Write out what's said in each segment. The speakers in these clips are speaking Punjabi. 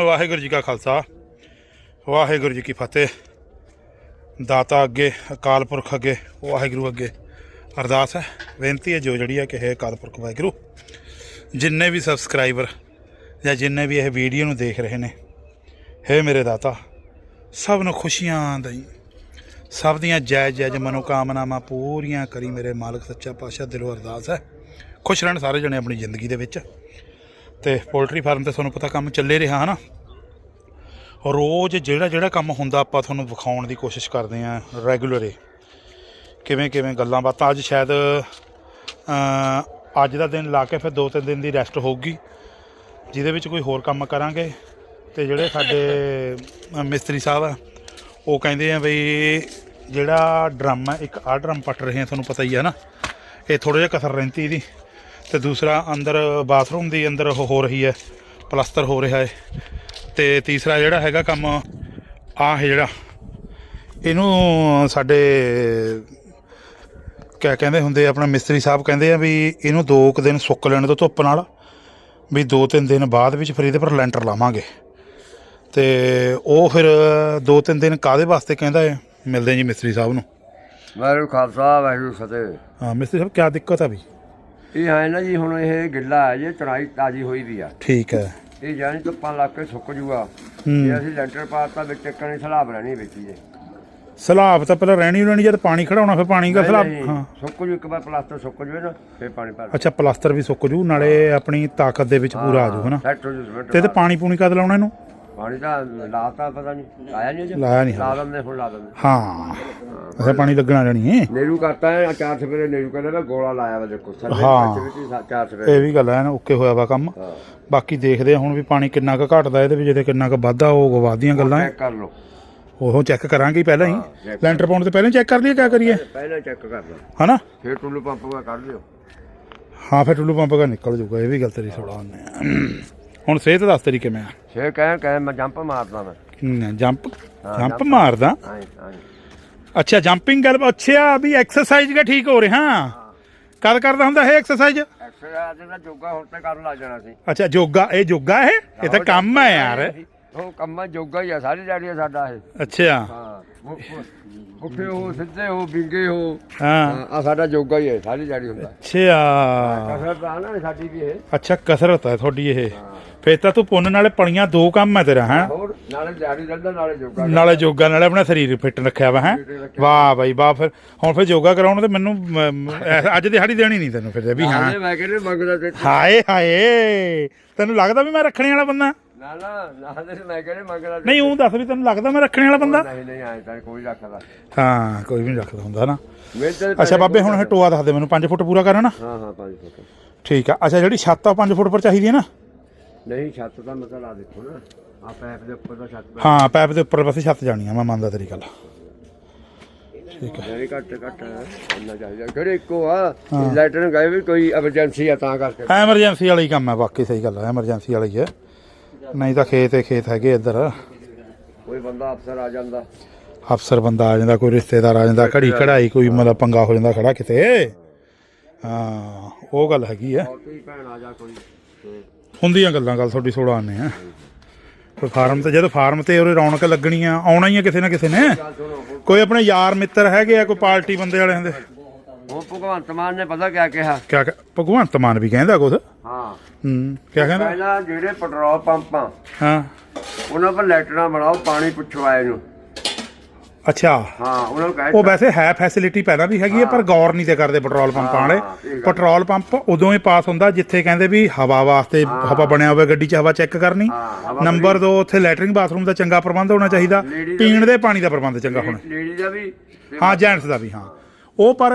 ਵਾਹਿਗੁਰੂ ਜੀ ਕਾ ਖਾਲਸਾ, ਵਾਹਿਗੁਰੂ ਜੀ ਕੀ ਫਤਿਹ। ਦਾਤਾ ਅੱਗੇ, ਅਕਾਲ ਪੁਰਖ ਅੱਗੇ, ਵਾਹਿਗੁਰੂ ਅੱਗੇ। ਅਰਦਾਸ ਹੈ, ਬੇਨਤੀ ਹੈ ਜੋ ਜਿਹੜੀ ਹੈ ਕਿ ਹੈ ਅਕਾਲ ਪੁਰਖ ਵਾਹਿਗੁਰੂ, ਜਿੰਨੇ ਵੀ ਸਬਸਕ੍ਰਾਈਬਰ ਜਾਂ ਜਿੰਨੇ ਵੀ ਇਹ ਵੀਡੀਓ ਨੂੰ ਦੇਖ ਰਹੇ ਨੇ, ਹੈ ਮੇਰੇ ਦਾਤਾ, ਸਭ ਨੂੰ ਖੁਸ਼ੀਆਂ ਦਈ। ਸਭ ਦੀਆਂ ਜੈ ਜੈ ਜਾਇਜ਼ ਮਨੋਕਾਮਨਾਵਾਂ ਪੂਰੀਆਂ ਕਰੀ ਮੇਰੇ ਮਾਲਕ ਸੱਚਾ ਪਾਤਸ਼ਾਹ, ਦਿਲੋਂ ਅਰਦਾਸ ਹੈ। ਖੁਸ਼ ਰਹਿਣ ਸਾਰੇ ਜਣੇ ਆਪਣੀ ਜ਼ਿੰਦਗੀ ਦੇ ਵਿੱਚ। ਤੇ ਪੋਲਟਰੀ ਫਾਰਮ ਤੇ ਤੁਹਾਨੂੰ ਪਤਾ ਕੰਮ ਚੱਲੇ ਰਿਹਾ, ਹਨਾ? ਰੋਜ਼ ਜਿਹੜਾ ਜਿਹੜਾ ਕੰਮ ਹੁੰਦਾ, ਆਪਾਂ ਤੁਹਾਨੂੰ ਵਿਖਾਉਣ ਦੀ ਕੋਸ਼ਿਸ਼ ਕਰਦੇ ਆਂ ਰੈਗੂਲਰ ਕਿਵੇਂ ਕਿਵੇਂ ਗੱਲਾਂ ਬਾਤਾਂ? ਅੱਜ ਸ਼ਾਇਦ ਅੱਜ ਦਾ ਦਿਨ ਲਾ ਕੇ ਫਿਰ ਦੋ ਤਿੰਨ ਦਿਨ ਦੀ ਰੈਸਟ ਹੋਊਗੀ, ਜਿਹਦੇ ਵਿੱਚ ਕੋਈ ਹੋਰ ਕੰਮ ਕਰਾਂਗੇ। ਤੇ ਜਿਹੜੇ ਸਾਡੇ ਮਿਸਤਰੀ ਸਾਹਿਬ ਆ, ਉਹ ਕਹਿੰਦੇ ਆ ਬਈ, ਜਿਹੜਾ ਡਰਮ ਹੈ ਇੱਕ ਆ ਡਰਮ ਪੱਟ ਰਹੇ ਆ, ਤੁਹਾਨੂੰ ਪਤਾ ਹੀ ਹੈ ਨਾ ਇਹ ਥੋੜਾ ਜਿਹਾ ਕਸਰ ਰਹਿੰਦੀ ਇਹਦੀ। ਤੇ ਦੂਸਰਾ ਅੰਦਰ ਬਾਥਰੂਮ ਦੀ ਅੰਦਰ ਹੋ ਰਹੀ ਹੈ ਪਲਸਤਰ ਹੋ ਰਿਹਾ ਹੈ। ਤੇ ਤੀਸਰਾ ਜਿਹੜਾ ਹੈਗਾ ਕੰਮ ਆਹ ਹੈ ਜਿਹੜਾ। ਇਹਨੂੰ ਸਾਡੇ ਕਿਆ ਕਹਿੰਦੇ ਹੁੰਦੇ ਆਪਣਾ ਮਿਸਤਰੀ ਸਾਹਿਬ ਕਹਿੰਦੇ ਆ ਵੀ ਇਹਨੂੰ ਦੋ ਕੁ ਦਿਨ ਸੁੱਕ ਲੈਣ ਤੋਂ ਧੁੱਪ ਨਾਲ ਵੀ ਦੋ ਤਿੰਨ ਦਿਨ ਬਾਅਦ ਵਿੱਚ ਫਿਰ ਇਹਦੇ ਪਰ ਲੈਂਟਰ ਲਾਵਾਂਗੇ। ਤੇ ਉਹ ਫਿਰ ਦੋ ਤਿੰਨ ਦਿਨ ਕਾਦੇ ਵਾਸਤੇ ਕਹਿੰਦਾ ਹੈ ਮਿਲਦੇ ਜੀ ਮਿਸਤਰੀ ਸਾਹਿਬ ਨੂੰ। ਵਾਹਿਗੁਰੂ ਖਾਲਸਾ ਵਾਹਿਗੁਰੂ ਫਤਿਹ। ਹਾਂ ਮਿਸਤਰੀ ਸਾਹਿਬ ਕਿਆ ਦਿੱਕਤ ਆ ਵੀ? ਇਹ ਹੈ ਨਾ ਜੀ ਹੁਣ ਇਹ ਗਿੱਲਾ ਹੈ ਜੇ ਚੜਾਈ ਤਾਜੀ ਹੋਈ ਵੀ ਆ। ਠੀਕ ਹੈ। ਇਹ ਜਾਨੀ ਧੁੱਪਾਂ ਲੱਗ ਕੇ ਸੁੱਕ ਜੂਗਾ। ਜੇ ਅਸੀਂ ਲੈਂਟਰ ਪਾਤਾ ਵਿੱਚ ਚੱਕਣੀ ਸਲਾਬ ਰਹਿਣੀ ਵਿੱਚ ਹੀ ਜੇ ਸਲਾਬ ਤਾਂ ਪਹਿਲਾਂ ਰਹਿਣੀ ਰਹਿਣੀ ਜਦ ਪਾਣੀ ਖੜਾਉਣਾ ਫਿਰ ਪਾਣੀ ਦਾ ਸਲਾਬ ਹਾਂ। ਸੁੱਕ ਜੂ ਇੱਕ ਵਾਰ ਪਲਾਸਟਰ ਸੁੱਕ ਜੂਵੇ ਨਾ ਫਿਰ ਪਾਣੀ ਭਰ ਅੱਛਾ ਪਲਾਸਟਰ ਵੀ ਸੁੱਕ ਜੂ ਨਾਲੇ ਆਪਣੀ ਤਾਕਤ ਦੇ ਵਿੱਚ ਪੂਰਾ ਆ ਜੂ ਹਨਾ? ਤੇ ਤੇ ਪਾਣੀ ਪੂਣੀ ਕਦ ਲਾਉਣਾ ਇਹਨੂੰ? ਪਾਣੀ ਤਾਂ ਲਾਤਾ ਪਤਾ ਨਹੀਂ ਆਇਆ ਨਹੀਂ ਅਜੇ? ਲਾਇਆ ਨਹੀਂ। ਲਾ ਦਿੰਦੇ ਹੁਣ ਲਾ ਦਿੰਦੇ। ਹਾਂ। ਅੱਛਾ ਪਾਣੀ ਲੱਗਣਾ ਜਾਣੀ ਹੈ? ਨੇਰੂ ਕਰਤਾ ਹੈ ਚਾਰ ਸਵੇਰੇ ਨੇਰੂ ਕਹਿੰਦਾ ਮੈਂ ਗੋਲਾ ਲਾਇਆ ਵਾ ਦੇਖੋ ਹਾਂ। ਵਿੱਚ ਹੀ। ਚਾਰ ਸਵੇਰੇ। ਇਹ ਵੀ ਗੱਲ ਹੈ ਨਾ ਓਕੇ ਹੋਇਆ ਵਾ ਕੰਮ। ਹਾਂ। ਬਾਕੀ ਦੇਖਦੇ ਆ ਹੁਣ ਵੀ ਪਾਣੀ ਕਿੰਨਾ ਕੁ ਘਟਦਾ ਇਹਦੇ ਵਿੱਚ ਤੇ ਕਿੰਨਾ ਕੁ ਵੱਧਦਾ ਉਹ ਗਵਾਦੀਆਂ ਗੱਲਾਂ ਹੈ। ਚੈੱਕ ਕਰ ਲਓ। ਉਹ ਚੈੱਕ ਕਰਾਂਗੇ ਹੀ ਪਹਿਲਾਂ ਹੀ। check ਲੈਂਟਰ ਪਾਉਣ ਤੋਂ ਪਹਿਲਾਂ ਚੈੱਕ ਕਰ ਲਈਏ ਕਿਆ ਕਰੀਏ? ਪਹਿਲਾਂ ਚੈੱਕ ਕਰ ਲਓ। ਹਨਾ? ਫਿਰ ਟੁੱਲੂ ਪੰਪ ਵਾ ਕੱਢ ਲਿਓ। ਹਾਂ ਫਿਰ ਟੁੱਲੂ ਪੰਪ ਕਾ ਨਿਕਲ ਜੂਗਾ ਇਹ ਵੀ ਗੱਲ ਤੇਰੀ ਹੁਣ ਸਿਹਤ ਦੱਸ ਤੇਰੀ ਕਿਵੇਂ ਆ? ਛੇ ਕਹਿ ਕਹਿ ਮੈਂ ਜੰਪ ਮਾਰਦਾ ਮੈਂ। ਹਮ, ਜੰਪ ਹਾਂ, ਜੰਪ jump। ਮਾਰਦਾ। ਹਾਂ ਹਾਂ ਅੱਛਾ ਜੰਪਿੰਗ ਗੱਲ ਅੱਛਾ ਵੀ ਐਕਸਰਸਾਈਜ਼ ਕਾ ਠੀਕ ਹੋ ਰਿਹਾ। ਕਦ ਕਰਦਾ ਹੁੰਦਾ ਇਹ ਐਕਸਰਸਾਈਜ਼ ਐਕਸਰਸਾਈਜ਼ ਦਾ ਜੋਗਾ ਹੁਣ ਤੇ ਕਰਨ ਲੱਗ ਜਾਣਾ ਸੀ। ਅੱਛਾ ਜੋਗਾ ਇਹ ਜੋਗਾ ਹੈ? ਇਹ ਤਾਂ ਕੰਮ ਹੈ ਯਾਰ। ਉਹ ਕੰਮਾਂ ਜੋਗਾ ਹੀ ਆ ਸਾਰੀ ਦਿਹਾੜੀ ਸਾਡਾ ਇਹ। ਅੱਛਾ। ਹਾਂ ਉੱਠੇ ਹੋ ਸਿੱਧੇ ਹੋ ਵਿੰਗੇ ਹੋ। ਹਾਂ ਆ ਸਾਡਾ ਜੋਗਾ ਹੀ ਹੈ ਸਾਰੀ ਦਿਹਾੜੀ ਹੁੰਦਾ। ਅੱਛਾ। ਕਸਰਤ ਆ ਨਾ ਸਾਡੀ ਵੀ ਇਹ। ਅੱਛਾ ਕਸਰਤ ਹੈ ਤੁਹਾਡੀ ਇਹ। ਫੇਰ ਤਾਂ ਤੂੰ ਪੁੰਨ ਨਾਲੇ ਪਣੀਆਂ ਦੋ ਕੰਮ ਹੈ ਤੇਰਾ ਹੈ? ਹੋਰ ਨਾਲੇ ਦਿਹਾੜੀ ਚੱਲਦਾ ਨਾਲੇ ਜੋਗਾ। ਨਾਲੇ ਯੋਗਾ ਨਾਲੇ ਆਪਣਾ ਸਰੀਰ ਫਿੱਟ ਰੱਖਿਆ ਵਾ ਹੈ? ਵਾਹ ਬਾਈ ਵਾਹ ਫਿਰ ਹੁਣ ਫਿਰ ਯੋਗਾ ਕਰਾਉਣ ਤੇ ਮੈਨੂੰ ਮ- ਮ- ਐ- ਅੱਜ ਦਿਹਾੜੀ ਦੇਣੀ ਨਹੀਂ ਤੈਨੂੰ ਫਿਰ ਵੀ ਹਾਂ। ਨਾਲੇ ਮੈਂ ਕਹਿੰਦੇ ਮੰਗਦਾ ਤੇ। ਹਾਏ ਹਾਏ। ਤੈਨੂੰ ਲੱਗਦਾ ਵੀ ਮੈਂ ਰੱਖਣੇ ਵਾਲਾ ਬੰਦਾ? ਨਾ ਨਾ ਨਾਲੇ ਮੈਂ ਕਹਿੰਦੇ ਮੰਗਦਾ ਤੇ- ਨਹੀਂ ਉਹ ਦੱਸ ਵੀ ਤੈਨੂੰ ਲੱਗਦਾ ਮੈਂ ਰੱਖਣੇ ਵਾਲਾ ਬੰਦਾ? ਨਹੀਂ ਨਹੀਂ ਆਏ ਤਾਂ ਕੋਈ ਰੱਖਦਾ। ਹਾਂ ਕੋਈ ਵੀ ਨਹੀਂ ਰੱਖਦਾ ਹੁੰਦਾ ਨਾ। ਮੇਰੇ ਤੇ ਅੱਛਾ ਬਾਬੇ ਹੁਣ ਇਹ ਟੋਆ ਦੱਸ ਦੇ ਮੈਨੂੰ 5 ਫੁੱਟ ਪੂਰਾ ਕਰਨਾ। ਹਾਂ ਹਾਂ ਪੰਜ ਫੁੱਟ। ਠੀਕ ਆ। ਅੱਛਾ ਜਿਹੜੀ ਛੱਤ ਆ 5 ਫੁੱਟ ਪਰ ਚਾਹੀਦੀ ਹੈ ਨਾ? ਨਹੀਂ ਛੱਤ ਦਾ ਮਤਲਬ ਆ ਦੇਖੋ ਨਾ। ਆ ਪੈਪ ਦੇ ਉੱਪਰ ਦਾ ਛੱਤ ਹਾਂ ਪੈਪ ਦੇ ਉੱਪਰ ਪਾਸੇ ਛੱਤ ਜਾਣੀ ਆ ਮੈਂ ਮੰਨਦਾ ਤੇਰੀ ਗੱਲ। ਜਿਹੜੀ ਘੱਟ ਘੱਟ। ਇੰਨਾ ਚਾਹੀਦਾ। ਕਿਹੜੇ ਇੱਕੋ ਆ? ਲੈਟਰਨ ਗਏ ਵੀ ਕੋਈ ਐਮਰਜੈਂਸੀ ਆ ਤਾਂ ਕਰਕੇ। ਐਮਰਜੈਂਸੀ ਵਾਲਾ ਹੀ ਕੰਮ ਹੈ ਬਾਕੀ ਸਹੀ ਗੱਲ ਹੈ ਐਮਰਜੈਂਸੀ ਵਾਲਾ ਹੀ ਹੈ ਨਹੀਂ ਤਾਂ ਖੇਤ ਹੀ ਖੇਤ ਹੈਗੇ ਇੱਧਰ। ਕੋਈ ਬੰਦਾ ਅਫਸਰ ਆ ਜਾਂਦਾ। ਅਫਸਰ ਬੰਦਾ ਆ ਜਾਂਦਾ ਕੋਈ ਰਿਸ਼ਤੇਦਾਰ ਆ ਜਾਂਦਾ ਘੜੀ ਕਢਾਈ ਕੋਈ ਮਤਲਬ ਪੰਗਾ ਹੋ ਜਾਂਦਾ ਖੜਾ ਕਿਤੇ। ਹਾਂ ਉਹ ਗੱਲ ਹੈਗੀ ਆ। ਕੋਈ ਭੈਣ ਆ ਜਾ ਕੋਈ। ਤੇ ਹੁੰਦੀਆਂ ਗੱਲਾਂ ਗੱਲ ਤੁਹਾਡੀ ਸੋੜਾ ਆਨੇ ਆ। ਕੋਈ ਫਾਰਮ ਤੇ ਜਦੋਂ ਫਾਰਮ ਤੇ ਉਹਦੇ ਰੌਣਕ ਲੱਗਣੀ ਆ ਆਉਣਾ ਹੀ ਆ ਕਿਸੇ ਨਾ ਕਿਸੇ ਨੇ। ਕੋਈ ਆਪਣੇ ਯਾਰ ਮਿੱਤਰ ਹੈਗੇ ਆ ਕੋਈ ਪਾਰਟੀ ਬੰਦੇ ਵਾਲੇ ਹੁੰਦੇ ਹੁਣ ਭਗਵੰਤ ਮਾਨ ਨੇ ਪਤਾ ਕਿਆ ਕਿਹਾ? ਕਿਆ ਭਗਵੰਤ ਮਾਨ ਵੀ ਕਹਿੰਦਾ ਕੁਛ? ਹਾਂ। ਹੂੰ ਕਿਆ ਕਹਿੰਦਾ? ਪਹਿਲਾਂ ਜਿਹੜੇ ਪੈਟਰੋਲ ਪੰਪ ਆ ਹਾਂ। ਉਹਨਾਂ ਪਰ ਲੈਟਰਾਂ ਬਣਾਓ ਪਾਣੀ ਪੁੱਛੋ ਆਏ ਨੂੰ। ਅੱਛਾ। ਹਾਂ ਉਹਨਾਂ ਨੂੰ ਉਹ ਕਹੇ ਵੈਸੇ ਹੈ ਫੈਸਿਲਿਟੀ ਪਹਿਲਾਂ ਵੀ ਹੈਗੀ ਹੈ ਪਰ ਗੌਰ ਨਹੀਂ ਤੇ ਕਰਦੇ ਪੈਟਰੋਲ ਪੰਪਾਂ ਵਾਲੇ। ਹਾਂ, ਇਹ ਗੱਲ। ਪੈਟਰੋਲ ਪੰਪ ਉਦੋਂ ਹੀ ਪਾਸ ਹੁੰਦਾ ਜਿੱਥੇ ਕਹਿੰਦੇ ਵੀ ਹਵਾ ਵਾਸਤੇ ਹਵਾ ਬਣਿਆ ਹੋਵੇ ਗੱਡੀ 'ਚ ਹਵਾ ਚੈੱਕ ਕਰਨੀ। ਹਾਂ, ਹਵਾ ਨੰਬਰ 2 ਉੱਥੇ ਲੈਟਰਿੰਗ ਬਾਥਰੂਮ ਦਾ ਚੰਗਾ ਪ੍ਰਬੰਧ ਹੋਣਾ ਚਾਹੀਦਾ। ਲੇਡੀ ਦਾ ਪੀਣ ਦੇ ਪਾਣੀ ਦਾ ਪ੍ਰਬੰਧ ਚੰਗਾ ਹੋਣਾ। ਲੇਡੀ ਦਾ ਵੀ ਤੇ ਹਾਂ ਜੈਂਟਸ ਦਾ ਵੀ ਹਾਂ। ਉਹ ਪਰ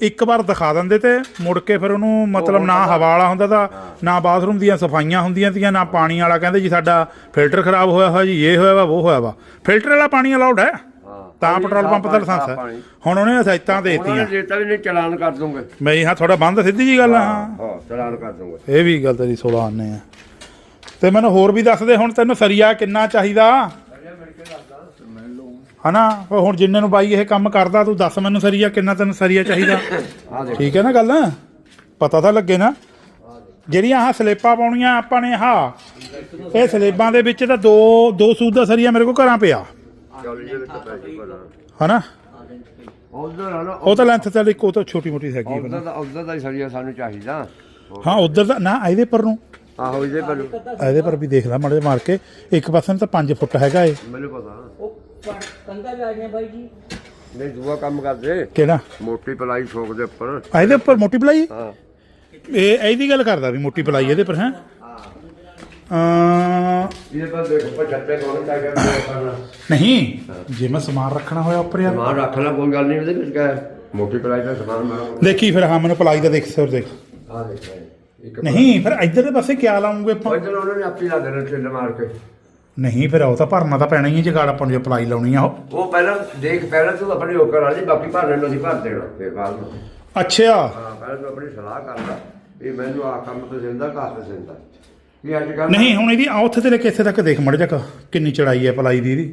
ਇੱਕ ਵਾਰ ਦਿਖਾ ਦਿੰਦੇ ਤੇ ਮੁੜ ਕੇ ਫਿਰ ਉਹਨੂੰ ਮਤਲਬ ਨਾ ਹਵਾ ਵਾਲਾ ਹੁੰਦਾ ਤਾਂ ਨਾ ਬਾਥਰੂਮ ਦੀਆਂ ਸਫਾਈਆਂ ਹੁੰਦੀਆਂ ਤੀਆਂ ਨਾ ਪਾਣੀ ਵਾਲਾ ਕਹਿੰਦੇ ਜੀ ਸਾਡਾ ਫਿਲਟਰ ਖਰਾਬ ਹੋਇਆ ਹੋਇਆ ਜੀ ਇਹ ਹੋਇਆ ਵਾ ਉਹ ਹੋਇਆ ਵਾ। ਫਿਲਟਰ ਵਾਲਾ ਪਾਣੀ ਅਲਾਉਡ ਹੈ? ਤਾਂ ਪੈਟਰੋਲ ਪੰਪ ਦਾ ਲਾਇਸੈਂਸ ਹੈ। ਹੁਣ ਉਹਨੇ ਹਦਾਇਤਾਂ ਦੇਤੀਆਂ। ਦੇਤਾ ਵੀ ਨਹੀਂ ਚਲਾਨ ਕਰ ਦੂੰਗੇ। ਮੈਂ ਹਾਂ ਥੋੜਾ ਬੰਦ ਸਿੱਧੀ ਜੀ ਗੱਲ ਆ। ਹਾਂ ਹਾਂ ਚਲਾਨ ਕਰ ਦੂੰਗੇ। ਇਹ ਵੀ ਗੱਲ ਤੇਰੀ 16 ਆਨੇ ਆ। ਤੇ ਮੈਨੂੰ ਹੋਰ ਵੀ ਦੱਸ ਦੇ ਹੁਣ ਤੈਨੂੰ ਸਰੀਆ ਕਿੰਨਾ ਚਾਹੀਦਾ? ਹਨਾ? ਉਹ ਹੁਣ ਜਿੰਨੇ ਨੂੰ ਬਾਈ ਇਹ ਕੰਮ ਕਰਦਾ ਤੂੰ ਦੱਸ ਮੈਨੂੰ ਸਰੀਆ ਕਿੰਨਾ ਤੈਨੂੰ ਸਰੀਆ ਚਾਹੀਦਾ? ਠੀਕ ਹੈ ਨਾ ਗੱਲ? ਪਤਾ ਤਾਂ ਲੱਗੇ ਨਾ। ਜਿਹੜੀਆਂ ਆਹ ਸਲੇਪਾਂ ਪਾਉਣੀਆਂ ਆਪਾਂ ਨੇ ਆਹ ਇਹ ਸਲੇਬਾਂ ਦੇ ਵਿੱਚ ਤਾਂ ਦੋ ਦੋ ਸੂਤ ਦਾ ਸਰੀਆ ਮੇਰੇ ਕੋਲ ਘਰਾਂ ਪਿਆ। ਹਨਾ? ਉਹ ਤਾਂ ਲੈਂਥ ਚੱਲ ਇੱਕ ਉਹ ਤਾਂ ਛੋਟੀ ਮੋਟੀ ਹੈਗੀ ਆ। ਉਧਰ ਦਾ ਉਧਰ ਦਾ ਹੀ ਸਰੀਆ ਸਾਨੂੰ ਚਾਹੀਦਾ। ਹਾਂ ਉਧਰ ਦਾ ਨਾ ਇਹਦੇ ਪਰ ਨੂੰ। ਆਹੋ ਇਹਦੇ ਪਰ ਇਹਦੇ ਪਰ ਵੀ ਦੇਖ ਲੈ ਮਾੜੇ ਮਾਰ ਕੇ। ਇੱਕ ਪਾਸੇ ਨੂੰ ਤਾਂ 5 ਫੁੱਟ ਹੈਗਾ ਏ ਮੈਨੂੰ ਪਤਾ। ਕੰਗਾ ਵੀ ਆ ਗਈਆਂ ਬਾਈ ਜੀ। ਨਹੀਂ ਦੂਆ ਕੰਮ ਕਰਦੇ ਕਿਹੜਾ? ਮੋਟੀ ਪਲਾਈ ਠੋਕ ਦੇ ਉੱਪਰ। ਆ ਇਹਦੇ ਉੱਪਰ ਮੋਟੀ ਪਲਾਈ? ਹਾਂ। ਇਹ ਇਹਦੀ ਗੱਲ ਕਰਦਾ ਵੀ ਮੋਟੀ ਪਲਾਈ ਇਹਦੇ ਪਰ ਹੈ? ਇਹਦੇ ਪਰ ਦੇਖੋ ਪਰ ਛੱਤੇ ਕੋਲ ਤਾਂ ਕਰਨਾ ਨਹੀਂ ਜੇ ਮੈਂ ਸਮਾਨ ਰੱਖਣਾ ਹੋਇਆ ਉੱਪਰ ਯਾਰ। ਸਮਾਨ ਰੱਖ ਲੈ ਕੋਈ ਗੱਲ ਨਹੀਂ ਉਹਦੇ ਵਿੱਚ ਕਿਆ ਹੈ? ਮੋਟੀ ਪਲਾਈ ਦਾ ਸਮਾਨ ਮਾਰੋ ਦੇਖੀ ਫਿਰ ਹਾਂ ਮੈਨੂੰ ਪਲਾਈ ਦਾ ਦੇਖ ਸਰ ਦੇਖ। ਆ ਦੇਖ ਇੱਕ ਨਹੀਂ ਫਿਰ ਇੱਧਰ ਦੇ ਪਾਸੇ ਕਿਆ ਲਾਉਂਗੇ ਆਪਾਂ? ਉਹ ਚਲੋ ਉਹਨਾਂ ਨੇ ਆਪੇ ਲਾ ਦੇਣਾ ਛਿੱਲ ਮਾਰ ਕੇ। ਨਹੀਂ ਫਿਰ ਉਹ ਤਾਂ ਭਰਨਾ ਤਾਂ ਪੈਣਾ ਹੀ ਹੈ ਜੇ ਗਾੜ ਆਪਾਂ ਨੂੰ ਜੇ ਪਲਾਈ ਲਾਉਣੀ ਆ ਉਹ। ਉਹ ਪਹਿਲਾਂ ਦੇਖ ਪਹਿਲਾਂ ਤੂੰ ਆਪਣੀ ਹੋਕਰ ਵਾਲੀ ਬਾਕੀ ਭਰਨੇ ਨੂੰ ਅਸੀਂ ਭਰ ਦੇਣਾ ਫਿਰ ਬਾਅਦ ਵਿੱਚ। ਅੱਛਾ। ਹਾਂ ਪਹਿਲਾਂ ਤੂੰ ਆਪਣੀ ਸਲਾਹ ਕਰ ਲੈ ਇਹ ਮੈਨੂੰ ਆ ਕੰਮ ਪਸੰਦ ਆ ਕਾਹ ਪਸੰਦ ਆ ਇਹ ਅੱਜ ਕੱਲ ਨਹੀਂ ਹੁਣ ਇਹਦੀ ਆ ਉੱਥੇ ਤੇ ਲੈ ਕੇ ਇੱਥੇ ਤੱਕ ਦੇਖ ਮੜ ਜਾ ਕਿੰਨੀ ਚੜਾਈ ਹੈ ਪਲਾਈ ਦੀ ਇਹਦੀ।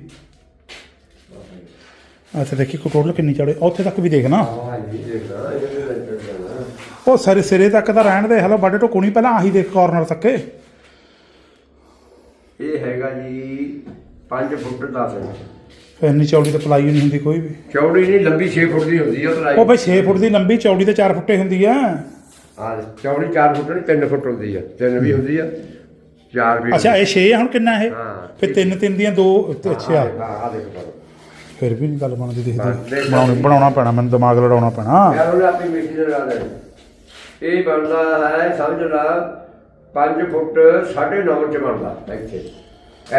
ਅੱਛਾ ਦੇਖੀ ਟੋਟਲ ਕਿੰਨੀ ਚੜੇ ਉੱਥੇ ਤੱਕ ਵੀ ਦੇਖ ਨਾ ਹਾਂ ਜੀ ਦੇਖਦਾ ਇਹਦੇ ਤੇ ਜਾਣਾ ਉਹ ਸਾਰੇ ਸਿਰੇ ਤੱਕ ਤਾਂ ਰਹਿਣ ਦੇ ਹਲੋ ਬਾਡੇ ਟੋਕੂ ਨਹੀਂ ਪਹਿਲਾਂ ਆਹੀ ਦੇਖ ਕਾਰਨਰ ਤੱਕੇ। ਇਹ ਹੈਗਾ ਜੀ 5 ਫੁੱਟ 10 ਇੰਚ। ਫਿਰ ਇੰਨੀ ਚੌੜੀ ਤਾਂ ਪਲਾਈ ਨਹੀਂ ਹੁੰਦੀ ਕੋਈ ਵੀ। ਚੌੜੀ ਨਹੀਂ ਲੰਬੀ 6 ਫੁੱਟ ਦੀ ਹੁੰਦੀ ਆ ਪਲਾਈ। ਉਹ ਬਈ 6 ਫੁੱਟ ਦੀ ਲੰਬੀ ਚੌੜੀ ਤੇ 4 ਫੁੱਟੇ ਹੁੰਦੀ ਆ। ਆ ਚੌੜੀ 4 ਫੁੱਟ ਨਹੀਂ 3 ਫੁੱਟ ਹੁੰਦੀ ਆ। 3 ਵੀ ਹੁੰਦੀ ਆ 4 ਵੀ ਅੱਛਾ ਇਹ 6 ਹੁਣ ਕਿੰਨਾ ਇਹ? ਹਾਂ। ਫਿਰ ਤਿੰਨ ਤਿੰਨ ਦੀਆਂ ਦੋ ਅੱਛਾ। ਹਾਂ ਆ ਦੇਖ ਫਿਰ ਵੀ ਨਹੀਂ ਗੱਲ ਬਣਦੀ ਦੇਖਦੇ ਦੇਖ। ਬਣਾਉਣਾ ਪੈਣਾ ਮੈਨੂੰ ਦਿਮਾਗ ਲੜਾਉਣਾ ਪੈਣਾ। ਯਾਰ ਉਹਨੇ ਆਪਣੀ ਮਿੱਟੀ ਦੇ ਲਾ ਲੈਣੀ ਇਹ ਬਣਦਾ ਹੈ ਸਮਝ ਲਾ 5 ਫੁੱਟ 9.5 ਚ ਬਣਦਾ ਇੱਥੇ।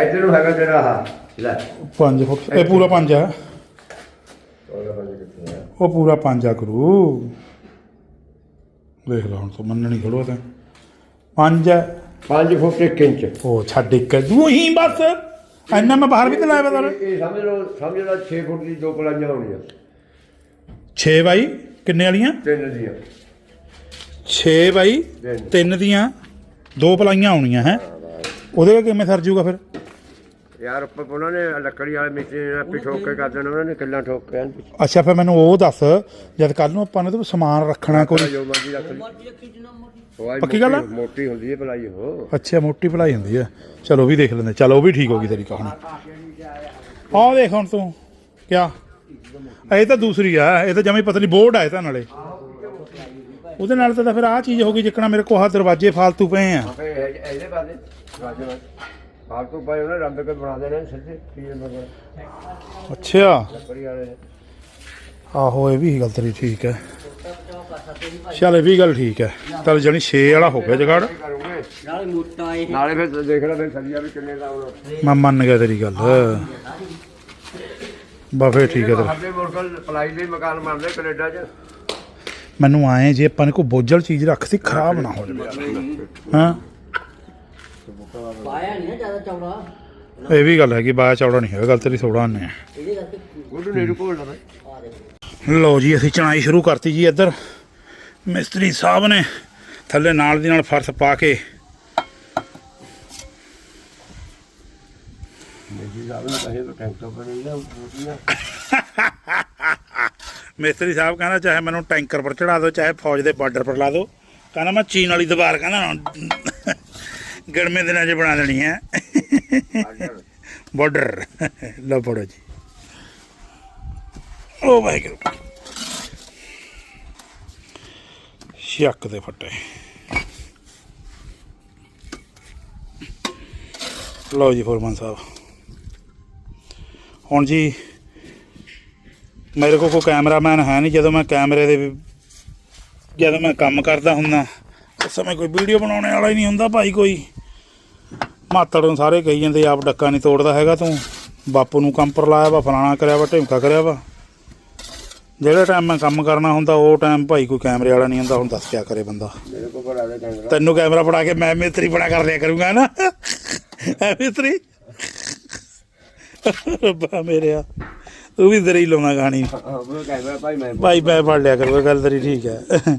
ਇੱਧਰ ਨੂੰ ਹੈਗਾ ਜਿਹੜਾ ਆਹ ਲੈ। 5 ਫੁੱਟ ਇਹ ਪੂਰਾ 5 ਆ। ਆ? ਉਹ ਪੂਰਾ 5 ਆ ਕਰੂ ਦੇਖ ਲਓ ਹੁਣ ਤੋਂ ਮੰਨਣੀ ਥੋੜੋ ਤਾਂ 5 ਹੈ 5 ਫੁੱਟ 1 ਇੰਚ। ਉਹ ਛੱਡ ਇੱਕ ਦੂ ਹੀ ਬਸ। ਇੰਨਾ ਮੈਂ ਬਾਹਰ ਵੀ ਤੇ ਲਾਇਆ ਬਤਾ ਇਹ ਸਮਝ ਲਓ ਸਮਝ ਲਓ 6 ਫੁੱਟ ਦੀ ਦੋ ਪਲਾਈਆਂ ਹੋਣੀਆਂ। 6 ਬਾਈ ਕਿੰਨੇ ਵਾਲੀਆਂ? ਤਿੰਨ ਦੀਆਂ। 6 ਬਾਈ। ਤਿੰਨ ਦੀਆਂ। ਦੋ ਪਲਾਈਆਂ ਆਉਣੀਆਂ ਹੈ? ਉਹਦੇ ਕਿਵੇਂ ਸਰ ਜੂਗਾ ਫਿਰ? ਯਾਰ ਉੱਪਰ ਉਹਨਾਂ ਨੇ ਲੱਕੜੀ ਵਾਲੇ ਮਿਸਤਰੀ ਨੇ ਆਪੇ ਠੋਕ ਕੇ ਕਰ ਦੇਣਾ ਉਹਨਾਂ ਨੇ ਕਿੱਲਾ ਠੋਕ ਕੇ ਐਨ ਅੱਛਾ ਫਿਰ ਮੈਨੂੰ ਉਹ ਦੱਸ ਜਦ ਕੱਲ ਨੂੰ ਆਪਾਂ ਨੇ ਤੇ ਸਮਾਨ ਰੱਖਣਾ ਕੋਈ। ਜੋ ਮਰਜ਼ੀ ਰੱਖ ਲਈ। ਉਹ ਪੱਕੀ ਗੱਲ ਆ? ਮੋਟੀ- ਮੋਟੀ ਹੁੰਦੀ ਹੈ ਪਲਾਈ ਉਹ। ਅੱਛਾ ਮੋਟੀ ਭਲਾਈ ਹੁੰਦੀ ਹੈ। ਚਲੋ ਉਹ ਵੀ ਦੇਖ ਲੈਂਦੇ। ਚਲੋ ਉਹ ਵੀ ਠੀਕ ਹੋ ਗਈ ਤੇਰੀ ਕਹਾਣੀ। ਆਹ ਦੇਖ ਹੁਣ ਤੂੰ ਕਿਆ? ਇਹ ਤਾਂ ਦੂਸਰੀ ਆ ਇਹ ਤਾਂ ਜਮੇ ਪਤਲੀ ਬੋਰਡ ਆ ਇਹ ਤਾਂ ਨਾਲੇ। ਉਹਦੇ ਨਾਲ ਤਾਂ ਫਿਰ ਆਹ ਚੀਜ਼ ਹੋ ਗਈ ਜਿੱਕਣਾ ਮੇਰੇ ਕੋਲ ਆਹ ਦਰਵਾਜ਼ੇ ਫਾਲਤੂ ਪਏ ਆ। ਆਪੇ ਇਹ- ਇਹਦੇ ਬਾਦੇ ਰਾਜਾ ਫਾਲਤੂ ਪਏ ਉਹਨੇ ਰੰਗ ਕੇ ਬਣਾ ਦੇਣੇ ਸਿੱਧੇ ਪੀਏ ਮਗਰ ਅੱਛਾ। ਲੱਕੜੀ ਵਾਲੇ। ਆਹੋ ਇਹ ਵੀ ਗੱਲ ਤੇਰੀ ਠੀਕ ਹੈ। ਚੱਲ ਇਹ ਵੀ ਗੱਲ ਠੀਕ ਹੈ। ਚੱਲ ਜਣੀ 6 ਵਾਲਾ ਹੋ ਗਿਆ ਜਗਾੜ। ਕੀ ਕਰੂੰਗੇ ਨਾਲੇ ਮੋਟਾ ਇਹ। ਨਾਲੇ ਫਿਰ ਦੇਖ ਲੈ ਫਿਰ ਸਰੀਆ ਵੀ ਕਿੰਨੇ ਦਾ ਆਉਣਾ ਮੈਂ ਮੰਨ ਗਿਆ ਤੇਰੀ ਗੱਲ। ਬਾ ਫੇਰ ਠੀਕ ਹੈ ਤੇਰਾ। ਸਾਡੇ ਮੁਰਕਲ ਪਲਾਈ ਦੇ ਮਕਾਨ ਬਣਦੇ ਕੈਨੇਡਾ 'ਚ। ਮੈਨੂੰ ਆਏ ਜੇ ਆਪਾਂ ਨੇ ਕੋਈ ਬੋਝਲ ਚੀਜ਼ ਰੱਖਤੀ ਖਰਾਬ ਨਾ ਹੋ ਜਾਵੇ। ਹਾਂ? ਪਾਇਆ ਨਹੀਂ ਨਾ ਜ਼ਿਆਦਾ ਚੌੜਾ। ਇਹ ਵੀ ਗੱਲ ਹੈਗੀ ਬਾਇਆ ਚੌੜਾ ਨਹੀਂ ਹੈਗਾ ਗੱਲ ਤੇਰੀ ਥੋੜਾ ਨੇ। ਇਹਦੇ ਕਰਕੇ ਗੁੱਡ ਕੋਲ ਲਓ ਜੀ ਅਸੀਂ ਚਣਾਈ ਸ਼ੁਰੂ ਕਰਤੀ ਜੀ ਇੱਧਰ। ਮਿਸਤਰੀ ਸਾਹਿਬ ਨੇ ਥੱਲੇ ਨਾਲ ਦੀ ਨਾਲ ਫਰਸ਼ ਪਾ ਕੇ ਜੀ ਸਾਹਿਬ ਨੇ ਕਹੇ ਤਾਂ ਟੈਂਕਰ ਬਣੀ ਨਾ ਬੂਟੀਆਂ ਮਿਸਤਰੀ ਸਾਹਿਬ ਕਹਿੰਦਾ ਚਾਹੇ ਮੈਨੂੰ ਟੈਂਕਰ ਪਰ ਚੜਾ ਦਿਓ, ਚਾਹੇ ਫੌਜ ਦੇ ਬਾਰਡਰ ਪਰ ਲਾ ਦਿਓ। ਕਹਿੰਦਾ ਮੈਂ ਚੀਨ ਵਾਲੀ ਦੀਵਾਰ ਕਹਿੰਦਾ ਗਰਮੇ ਦਿਨਾਂ 'ਚ ਬਣਾ ਦੇਣੀ ਹੈ। ਬਾਰਡਰ। ਲਓ ਪੜੋ ਜੀ। ਓ ਵਾਹਿਗੁਰੂ। ਸ਼ੱਕ ਦੇ ਫੱਟੇ। ਲਓ ਜੀ ਫੋਰਮਨ ਸਾਹਿਬ। ਹੁਣ ਜੀ ਮੇਰੇ ਕੋਲ ਕੋਈ ਕੈਮਰਾਮੈਨ ਹੈ ਨਹੀਂ ਜਦੋਂ ਮੈਂ ਕੈਮਰੇ ਦੇ ਜਦੋਂ ਮੈਂ ਕੰਮ ਕਰਦਾ ਹੁੰਦਾ ਉਸ ਸਮੇਂ ਕੋਈ ਵੀਡੀਓ ਬਣਾਉਣੇ ਵਾਲਾ ਹੀ ਨਹੀਂ ਹੁੰਦਾ ਭਾਈ ਕੋਈ। ਮਾਤੜ ਨੂੰ ਸਾਰੇ ਕਹੀ ਜਾਂਦੇ ਆਪ ਡੱਕਾ ਨਹੀਂ ਤੋੜਦਾ ਹੈਗਾ ਤੂੰ। ਬਾਪੂ ਨੂੰ ਕੰਮ ਪਰ ਲਾਇਆ ਵਾ ਫਲਾਣਾ ਕਰਿਆ ਵਾ ਢਿਮਕਾ ਕਰਿਆ ਵਾ। ਜਿਹੜੇ ਟਾਈਮ ਮੈਂ ਕੰਮ ਕਰਨਾ ਹੁੰਦਾ ਉਹ ਟਾਈਮ ਭਾਈ ਕੋਈ ਕੈਮਰੇ ਵਾਲਾ ਨਹੀਂ ਹੁੰਦਾ ਹੁਣ ਦੱਸ ਕਿਆ ਕਰੇ ਬੰਦਾ। ਮੇਰੇ ਤੈਨੂੰ ਕੈਮਰਾ ਫੜਾ ਕੇ ਮੈਂ ਮਿਸਤਰੀ ਬਣਾ ਕਰ ਲਿਆ ਕਰੂੰਗਾ ਨਾ। ਐ ਮਿਸਤਰੀ। ਰੱਬਾ ਮੇਰਿਆ। ਤੂੰ ਵੀ ਜ਼ਰੀ ਲਾਉਣਾ ਗਾਣੀ ਭਾਈ ਮੈਂ ਫੜ ਲਿਆ ਕਰੂਗਾ ਗੱਲ ਤੇਰੀ ਠੀਕ ਹੈ।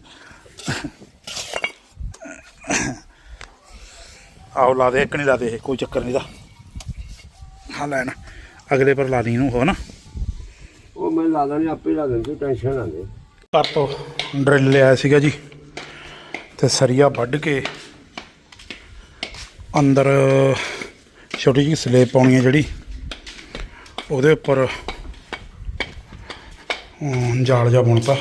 ਆਓ ਲਾ ਦੇ ਇੱਕ ਨਹੀਂ ਲਾ ਦੇ ਕੋਈ ਚੱਕਰ ਨਹੀਂ ਦਾ। ਹਾਂ ਲੈਣਾ ਅਗਲੇ ਪਰ ਲਾ ਲਈ ਨੂੰ ਹੋ ਨਾ। ਉਹ ਮੈਂ ਲਾ ਦੇਣੀ ਆਪੇ ਲਾ ਦਿੰਦੇ ਟੈਨਸ਼ਨ ਨਾ ਲੈ। ਪਰ ਤੋਂ ਡਰਿਲ ਲਿਆ ਸੀਗਾ ਜੀ ਤੇ ਸਰੀਆ ਵੱਢ ਕੇ ਅੰਦਰ ਛੋਟੀ ਜਿਹੀ ਸਲੇਬ ਪਾਉਣੀ ਹੈ ਜਿਹੜੀ ਉਹਦੇ ਉੱਪਰ ਜਾਲ ਜਾ ਬੁਣਤਾ।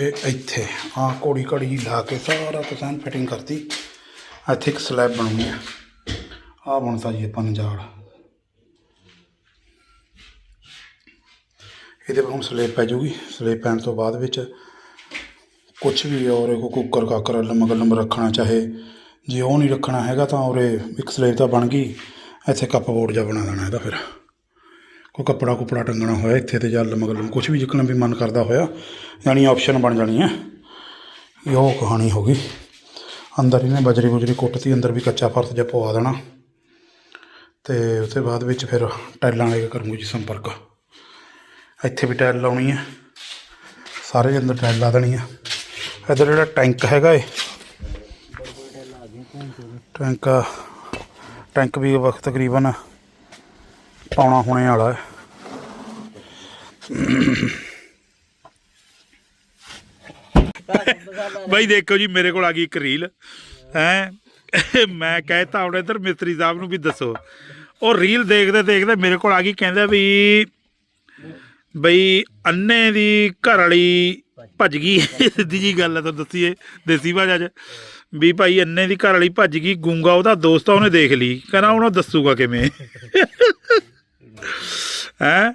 ਇਹ ਇੱਥੇ ਆ ਕੋੜੀ ਘੜੀ ਲਾ ਕੇ ਸਾਰਾ ਕਿਸਾਨ ਫਿਟਿੰਗ ਕਰਤੀ। ਇੱਥੇ ਇੱਕ ਸਲੈਬ ਬਣਾਉਣੀ ਆ। ਆ ਬਣਤਾ ਜੀ ਆਪਾਂ ਨੇ ਜਾਲ। ਇਹਦੇ ਪਰ ਹੁਣ ਸਲੇਬ ਪੈ ਜੂਗੀ। ਸਲੇਬ ਪੈਣ ਤੋਂ ਬਾਅਦ ਵਿੱਚ ਕੁਝ ਵੀ ਔਰ ਕੋ ਕੁੱਕਰ ਕਾਕਰ ਲੰਮ ਗਲਮ ਰੱਖਣਾ ਚਾਹੇ, ਜੇ ਉਹ ਨਹੀਂ ਰੱਖਣਾ ਹੈਗਾ ਤਾਂ ਉਰੇ ਇੱਕ ਸਲੇਬ ਤਾਂ ਬਣ ਗਈ। ਇੱਥੇ ਕੱਪ ਬੋਰਡ ਜਾ ਬਣਾ ਦੇਣਾ ਇਹਦਾ ਫਿਰ। ਕੋਈ ਕੱਪੜਾ ਕੁਪੜਾ ਟੰਗਣਾ ਹੋਇਆ, ਇੱਥੇ ਤੇ ਜਾਂ ਲੰਮ ਗਲਮ ਕੁਝ ਵੀ ਜਿੱਕਣਾ ਵੀ ਮਨ ਕਰਦਾ ਹੋਇਆ, ਯਾਨੀ ਆਪਸ਼ਨ ਬਣ ਜਾਣੀ ਹੈ ਇਹ ਉਹ ਕਹਾਣੀ ਹੋ ਗਈ। ਅੰਦਰ ਇਹਨੇ ਬਜਰੀ ਬੁਜਰੀ ਕੁੱਟਤੀ, ਅੰਦਰ ਵੀ ਕੱਚਾ ਫਰਸ਼ ਜਿਹਾ ਪਵਾ ਦੇਣਾ। ਤੇ ਉਸ ਤੋਂ ਬਾਅਦ ਵਿੱਚ ਫਿਰ ਟਾਈਲਾਂ ਲੈ ਕੇ ਕਰੂੰਗੀ ਜੀ ਸੰਪਰਕ। ਇੱਥੇ ਵੀ ਟਾਇਲ ਲਾਉਣੀ ਹੈ ਸਾਰੇ ਦੇ ਅੰਦਰ ਟਾਇਲ ਲਾ ਦੇਣੀ ਹੈ ਇੱਧਰ ਜਿਹੜਾ ਟੈਂਕ ਹੈਗਾ ਏ, ਟੈਂਕ ਟੈਂਕ ਵੀ ਵਕਤ ਤਕਰੀਬਨ ਪਾਉਣਾ ਹੋਣੇ ਵਾਲਾ ਹੈ ਬਾਈ ਦੇਖੋ ਜੀ, ਮੇਰੇ ਕੋਲ ਆ ਗਈ ਇੱਕ ਰੀਲ ਹੈ? ਮੈਂ ਕਹਿਤਾ ਹੁਣ ਇੱਧਰ ਮਿਸਤਰੀ ਸਾਹਿਬ ਨੂੰ ਵੀ ਦੱਸੋ। ਉਹ ਰੀਲ ਦੇਖਦੇ ਦੇਖਦੇ ਮੇਰੇ ਕੋਲ ਆ ਗਈ, ਕਹਿੰਦਾ ਵੀ ਬਈ ਅੰਨੇ ਦੀ ਘਰ ਵਾਲੀ ਭੱਜ ਗਈ। ਸਿੱਧੀ ਜੀ ਗੱਲ ਹੈ ਤੁਹਾਨੂੰ ਦੱਸੀਏ, ਦੇਸੀ ਭਾਸ਼ਾ 'ਚ ਵੀ ਭਾਈ ਅੰਨੇ ਦੀ ਘਰ ਵਾਲੀ ਭੱਜ ਗਈ, ਗੂੰਗਾ ਉਹਦਾ ਦੋਸਤ ਆ, ਉਹਨੇ ਦੇਖ ਲਈ। ਕਹਿੰਦਾ ਉਹਨੂੰ ਦੱਸੂਗਾ ਕਿਵੇਂ। ਹੈ?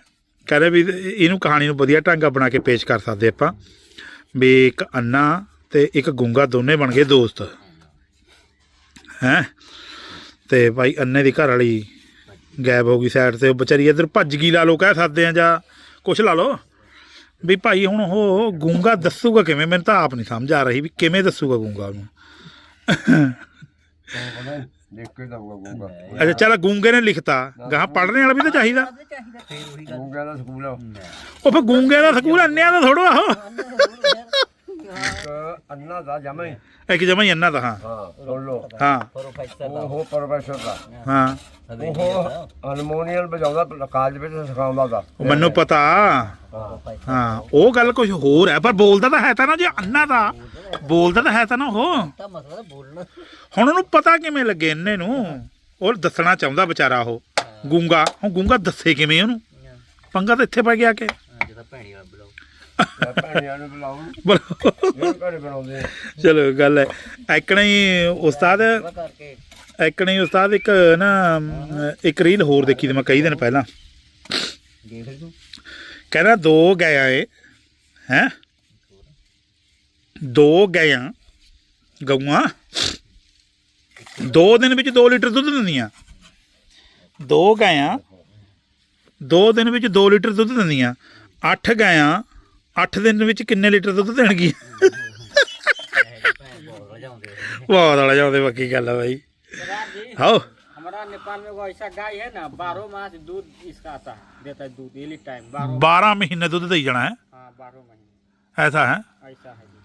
ਕਹਿੰਦੇ ਵੀ ਇਹਨੂੰ ਕਹਾਣੀ ਨੂੰ ਵਧੀਆ ਢੰਗ ਨਾਲ ਬਣਾ ਕੇ ਪੇਸ਼ ਕਰ ਸਕਦੇ ਆਪਾਂ। ਵੀ ਇੱਕ ਅੰਨਾ ਤੇ ਇੱਕ ਗੁੰਗਾ ਦੋਨੇ ਬਣ ਗਏ ਦੋਸਤ। ਹੈ? ਤੇ ਭਾਈ ਅੰਨੇ ਦੀ ਘਰ ਵਾਲੀ ਗਾਇਬ ਹੋ ਗਈ ਸਾਈਡ ਤੇ, ਉਹ ਵਿਚਾਰੀ ਇੱਧਰ ਭੱਜ ਗਈ, ਲਾ ਲੋ ਕਹਿ ਸਕਦੇ ਆ ਜਾਂ ਕੁਛ ਲਾ ਲੋ ਵੀ ਭਾਈ ਹੁਣ ਉਹ ਗੁੰਗਾ ਦੱਸੂਗਾ ਕਿਵੇਂ? ਮੈਨੂੰ ਤਾਂ ਆਪ ਨਹੀਂ ਸਮਝ ਆ ਰਹੀ ਵੀ ਕਿਵੇਂ ਦੱਸੂਗਾ ਗੁੰਗਾ ਉਹਨੂੰ। ਦੇਖ ਕੇ ਦਊਗਾ ਗੂੰਗਾ ਅੱਛਾ ਚੱਲ ਗੁੰਗੇ ਨੇ ਲਿਖਤਾ। ਗਾਹ ਪੜ੍ਹਨੇ ਵਾਲਾ ਵੀ ਤਾਂ ਚਾਹੀਦਾ। ਗੂੰਗਾ ਦਾ ਸਕੂਲ ਆ ਉਹ। ਫਿਰ ਗੁੰਗੇ ਦਾ ਸਕੂਲ ਅੰਨਿਆਂ ਦਾ ਥੋੜਾ ਇੱਕ ਅੰਨਾ ਦਾ ਜਮਾ ਹੀ। ਇੱਕ ਜਮਾ ਹੀ ਅੰਨਾ ਦਾ ਹਾਂ। ਹਾਂ ਸੁਣ ਲਓ। ਹਾਂ। ਪ੍ਰੋਫੈਸਰ ਉਹ ਪ੍ਰੋਫੈਸਰ ਦਾ। ਹਾਂ। ਉਹ ਹਾਰਮੋਨੀਅਮ ਵਜਾਉਂਦਾ ਕਾਲਜ ਵਿੱਚ ਸਿਖਾਉਂਦਾ ਦਾ ਉਹ ਮੈਨੂੰ ਪਤਾ। ਹਾਂ। ਹਾਂ ਉਹ ਗੱਲ ਕੁਝ ਹੋਰ ਹੈ ਪਰ ਬੋਲਦਾ ਤਾਂ ਹੈ ਤਾਂ ਨਾ ਜੇ ਅੰਨਾ ਦਾ। ਬੋਲਦਾ ਤਾਂ ਹੈ ਤਾਂ ਨਾ ਉਹ। ਤਾਂ ਮਸਲਾ ਤਾਂ ਬੋਲਣਾ। ਹੁਣ ਉਹਨੂੰ ਪਤਾ ਕਿਵੇਂ ਲੱਗੇ ਇੰਨੇ ਨੂੰ। ਉਹ ਦੱਸਣਾ ਚਾਹੁੰਦਾ ਵਿਚਾਰਾ ਉਹ। ਗੁੰਗਾ ਹੁਣ ਗੁੰਗਾ ਦੱਸੇ ਕਿਵੇਂ ਉਹਨੂੰ? ਪੰਗਾ ਤਾਂ ਇੱਥੇ ਪੈ ਗਿਆ ਕਿ। ਜਿਹਦਾ ਭੈਣੀ ਵਾਲਾ ਬੁਲਾਓ। ਮੈਂ ਭੈਣਿਆਂ ਨੂੰ ਬੁਲਾਉਂ ਬੋਲੋ। ਇਹ ਘਰੇ ਬਣਾਉਂਦੇ ਆ। ਚਲੋ ਗੱਲ ਹੈ। ਐਕਣਾ ਹੀ ਉਸਤਾਦ ਕਰਕੇ। ਐਕਣਾ ਹੀ ਉਸਤਾਦ ਇੱਕ ਨਾ ਅਮ, ਇੱਕ ਰੀਲ ਹੋਰ ਦੇਖੀ ਤੇ ਮੈਂ ਕਈ ਦਿਨ ਪਹਿਲਾਂ। ਦੇਖ ਕਹਿੰਦਾ ਦੋ ਗਾਇਆਂ ਏ। ਹੈ? ਦੋ ਗਾਇਆਂ ਗਊਆਂ ਦੋ ਦਿਨ ਵਿੱਚ 2 ਲੀਟਰ ਦੁੱਧ ਦਿੰਦੀਆਂ। ਦੋ ਗਾਇਆਂ ਦੋ ਦਿਨ ਵਿੱਚ 2 ਲੀਟਰ ਦੁੱਧ ਦਿੰਦੀਆਂ। ਅੱਠ ਗਾਇਆਂ ਅੱਠ ਦਿਨ ਵਿੱਚ ਕਿੰਨੇ ਲੀਟਰ ਦੁੱਧ ਦੇਣਗੀਆਂ? ਬਹੁਤ ਵਾਲਾ ਜਾਂਦੇ ਪੱਕੀ ਗੱਲ ਆ ਬਾਈ। ਹਾਓ हमारा नेपाल में वो ऐसा गाय है ना बारह मास दूध इसका आता है देता है 12 ਮਹੀਨੇ ਦੁੱਧ ਦੇਈ ਜਾਣਾ ਹੈ हाँ बारह महीने। ऐसा है? ऐसा है।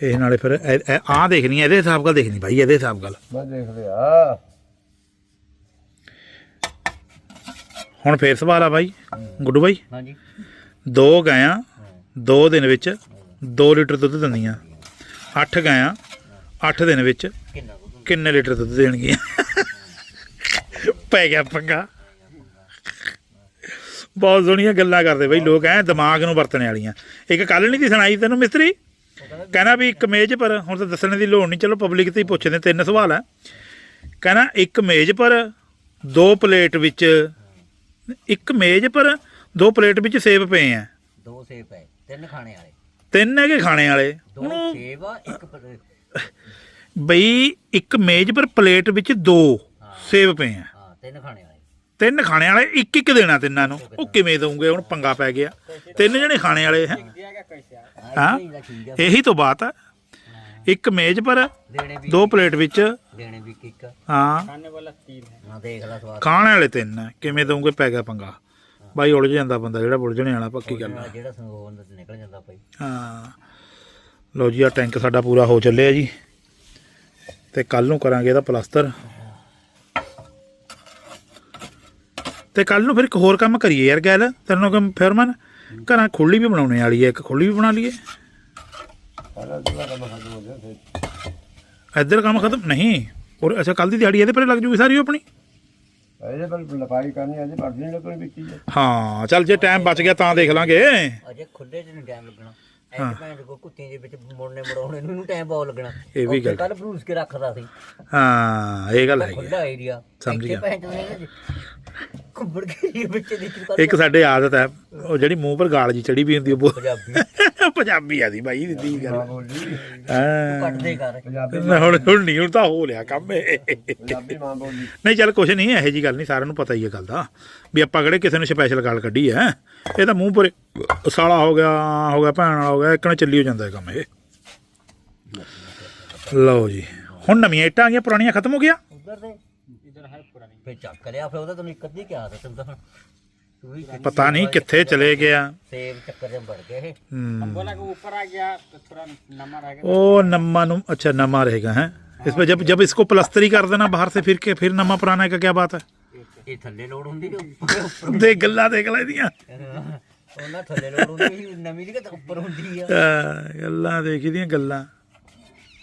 ਇਹ ਨਾਲੇ ਫਿਰ ਆ ਦੇਖਣੀ ਹੈ, ਇਹਦੇ ਹਿਸਾਬ ਨਾਲ ਦੇਖਣੀ ਬਾਈ ਇਹਦੇ ਹਿਸਾਬ ਨਾਲ। ਮੈਂ ਦੇਖਦੇ ਆ ਹੁਣ ਫੇਰ ਸਵਾਲ ਆ ਬਾਈ ਗੁੱਡੂ ਬਾਈ। ਹਾਂਜੀ। ਦੋ ਗਾਇਆਂ ਦੋ ਦਿਨ ਵਿੱਚ 2 ਲੀਟਰ ਦੁੱਧ ਦਿੰਦੀਆਂ। ਅੱਠ ਗਾਇਆਂ 8 ਦਿਨ ਵਿੱਚ ਕਿੰਨੇ ਲੀਟਰ ਦੁੱਧ ਦੇਣਗੀਆਂ? ਪੈ ਗਿਆ ਪੰਗਾ। ਬਹੁਤ ਸੋਹਣੀਆਂ ਗੱਲਾਂ ਕਰਦੇ ਬਈ ਲੋਕ ਐ ਦਿਮਾਗ ਨੂੰ ਵਰਤਣੇ ਵਾਲੀਆਂ। ਇੱਕ ਕੱਲ ਨਹੀਂ ਦੀ ਸੁਣਾਈ ਤੈਨੂੰ ਮਿਸਤਰੀ? ਕਹਿੰਦਾ ਵੀ ਇੱਕ ਮੇਜ਼ ਪਰ ਹੁਣ ਤਾਂ ਦੱਸਣ ਦੀ ਲੋੜ ਨਹੀਂ ਚਲੋ ਪਬਲਿਕ ਤੇ ਹੀ ਪੁੱਛਦੇ ਤਿੰਨ ਸਵਾਲ ਆ ਕਹਿੰਦਾ ਇੱਕ ਮੇਜ਼ ਪਰ ਦੋ ਪਲੇਟ ਵਿੱਚ ਇੱਕ ਮੇਜ਼ ਪਰ ਦੋ ਪਲੇਟ ਵਿੱਚ ਸੇਬ ਪਏ ਆ। ਦੋ ਸੇਬ ਹੈ ਤਿੰਨ ਖਾਣੇ ਵਾਲੇ। ਤਿੰਨ ਹੈਗੇ ਖਾਣੇ ਵਾਲੇ। ਦੋ ਹੁਣ ਸੇਬ ਆ ਇੱਕ ਬਈ ਇੱਕ ਮੇਜ਼ ਪਰ ਪਲੇਟ ਵਿੱਚ ਦੋ ਸੇਬ ਪਏ ਆ। ਹਾਂ ਤਿੰਨ ਖਾਣੇ ਵਾਲੇ। ਤਿੰਨ ਖਾਣੇ ਵਾਲੇ, ਇੱਕ ਇੱਕ ਦੇਣਾ ਤਿੰਨਾਂ ਨੂੰ। ਉਹ ਕਿਵੇਂ ਦਊਂਗੇ? ਹੁਣ ਪੰਗਾ ਪੈ ਗਿਆ। ਤਿੰਨ ਜਣੇ ਖਾਣੇ ਵਾਲੇ ਹੈ। ਹਾਂ? ਇਹੀ ਤਾਂ ਬਾਤ ਹੈ ਇੱਕ ਮੇਜ਼ ਪਰ, ਦੋ ਪਲੇਟ ਵਿੱਚ। ਖਾਣੇ ਵਾਲੇ ਤਿੰਨ ਕਿਵੇਂ ਦਊਂਗੇ? ਪੈ ਗਿਆ ਪੰਗਾ। ਬਾਈ ਉਲਝ ਜਾਂਦਾ ਬੰਦਾ, ਜਿਹੜਾ ਉਲਝਣੇ ਵਾਲਾ, ਪੱਕੀ ਗੱਲ ਹੈ ਹਾਂ। ਲੋ ਜੀ ਆ ਟੈਂਕ ਸਾਡਾ ਪੂਰਾ ਹੋ ਚੱਲਿਆ ਜੀ। ਤੇ ਕੱਲ ਨੂੰ ਕਰਾਂਗੇ ਇਹਦਾ ਪਲਾਸਟਰ। ਤੇ ਕੱਲ ਨੂੰ ਫਿਰ ਇੱਕ ਹੋਰ ਕੰਮ ਕਰੀਏ ਯਾਰ ਗੱਲ ਤੈਨੂੰ ਕਿ ਫਿਰਮਨ ਘਰਾਂ ਖੁੱਲੀ ਵੀ ਬਣਾਉਣੇ ਵਾਲੀ ਹੈ ਇੱਕ ਖੁੱਲੀ ਵੀ ਬਣਾ ਲਈਏ। ਕੰਮ ਹੋ ਫਿਰ ਇੱਧਰ ਕੰਮ ਖਤਮ ਨਹੀਂ ਔਰ ਅੱਛਾ ਕੱਲ ਦੀ ਦਿਹਾੜੀ ਇਹਦੇ ਪਰ ਲੱਗ ਜੂਗੀ ਸਾਰੀ ਆਪਣੀ? ਇਹਦੇ ਪਰ ਲਪਾਈ ਕਰਨੀ ਅਜੇ ਪਰਦੀ ਨਹੀਂ ਲੱਗਣੀ ਵਿੱਚ ਹੀ ਹੈ। ਹਾਂ ਚੱਲ ਜੇ ਟਾਈਮ ਬਚ ਗਿਆ ਤਾਂ ਦੇਖ ਲਾਂਗੇ। ਅਜੇ ਖੁੱਲੇ ਚ ਨਹੀਂ ਟਾਈਮ ਲੱਗਣਾ। ਐਂ ਭੈਣ ਕੋ ਕੁੱਤੀਆਂ ਦੇ ਵਿੱਚ ਮੁੜਨੇ ਮੜਾਉਣੇ ਨੂੰ ਇਹਨੂੰ ਟਾਈਮ ਬਹੁਤ ਲੱਗਣਾ। ਇਹ ਵੀ ਗੱਲ। ਕੱਲ ਭਰੂਸ ਕੇ ਰੱਖਦਾ ਸੀ। ਹਾਂ ਇਹ ਗੱਲ ਹੈਗੀ। ਖੁੱਲਾ ਏਰੀਆ ਸਮਝ ਗਿਆ। ਕੁੰਬੜ ਕੇ ਵਿੱਚ ਦੀ ਕੱਲ ਇੱਕ ਸਾਡੇ ਆਦਤ ਹੈ ਉਹ ਜਿਹੜੀ ਮੂੰਹ ਪਰ ਗਾਲ ਜੀ ਚੜੀ ਵੀ ਹੁੰਦੀ ਉਹ ਪੰਜਾਬੀ। ਪੰਜਾਬੀ ਆ ਦੀ ਬਾਈ ਦਿੱਤੀ ਗੱਲ। ਬੋਲੀ। ਹਾਂ। ਕੱਟਦੇ ਕਰ ਪੰਜਾਬੀ ਨਾ ਹੁਣ ਹੁਣ ਨਹੀਂ ਹੁਣ ਤਾਂ ਹੋ ਲਿਆ ਕੰਮ ਇਹ। ਪੰਜਾਬੀ ਮਾਂ ਬੋਲੀ। ਨਹੀਂ ਚੱਲ ਕੁਛ ਨਹੀਂ ਇਹੋ ਜੀ ਗੱਲ ਨਹੀਂ ਸਾਰਿਆਂ ਨੂੰ ਪਤਾ ਹੀ ਹੈ ਗੱਲ ਦਾ। ਵੀ ਆਪਾਂ ਕਿਹੜੇ ਕਿਸੇ ਨੂੰ ਸਪੈਸ਼ਲ ਗੱਲ ਕੱਢੀ ਹੈ ਇਹ ਤਾਂ ਮੂੰਹ ਪਰ ਸਾਲਾ ਹੋ ਗਿਆ ਹੋ ਗਿਆ ਭੈਣ ਵਾਲਾ ਹੋ ਗਿਆ ਇੱਕ ਨਾਲ ਚੱਲੀ ਹੋ ਜਾਂਦਾ ਹੈ ਕੰਮ ਇਹ। ਲਓ ਜੀ ਹੁਣ ਨਵੀਆਂ ਇੱਟਾਂ ਆ ਗਈਆਂ ਪੁਰਾਣੀਆਂ ਖਤਮ ਹੋ ਗਿਆ ਉਧਰ ਦੇ। इधर है पुरानी ਫੇ ਚੱਕ ਲਿਆ ਫੇ ਉਹਦਾ ਤੈਨੂੰ ਇੱਕ ਅੱਧੀ ਕਿਹਾ ਤਾਂ ਤੈਨੂੰ ਤਾਂ ਹੁਣ ਤੂੰ ਵੀ ਪਤਾ ਨਹੀਂ ਕਿੱਥੇ ਚਲੇ ਗਿਆ ਸੇਬ ਚੱਕਰ ਦੇ ਵੜ ਗਏ ਇਹ ਹੂੰ बोला कि ऊपर आ गया तो थोड़ा नंबर आ गया ओ नम्मा नुम अच्छा नमा रहेगा है इसमें जब जब इसको प्लस्तर ही कर देना बाहर से फिर के फिर नमा पुराना का क्या बात है ਇਹ ਥੱਲੇ ਲੋੜ ਹੁੰਦੀ ਕਿ ਉੱਪਰ ਉੱਪਰ देख गल्ला देख ला दिया ਉਹਨਾਂ ਥੱਲੇ ਲੋੜ ਹੁੰਦੀ ਸੀ, ਨਵੀਂ ਦੀ ਕਿ ਉੱਪਰ ਹੁੰਦੀ ਆ ਗੱਲਾਂ ਦੇਖੀ ਦੀਆਂ ਗੱਲਾਂ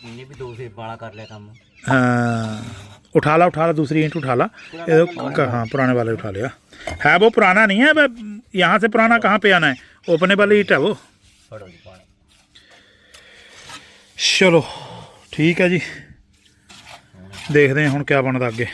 ਇਹਨੇ ਵੀ ਦੋ ਸੇਬ ਵਾਲਾ ਕਰ ਲਿਆ ਕੰਮ हाँ उठा ला उठा ला दूसरी ईंट उठा ला ये तो क- हाँ पुराने वाले उठा लिया है वो पुराना नहीं है वह यहाँ से पुराना कहाँ पे आना है ओपने वाली ईंट है वो ਫੜੋ ਜੀ ਪਾਣੀ ਚਲੋ ਠੀਕ ਹੈ ਜੀ ਦੇਖਦੇ ਹਾਂ ਹੁਣ ਕਿਆ ਬਣਦਾ ਅੱਗੇ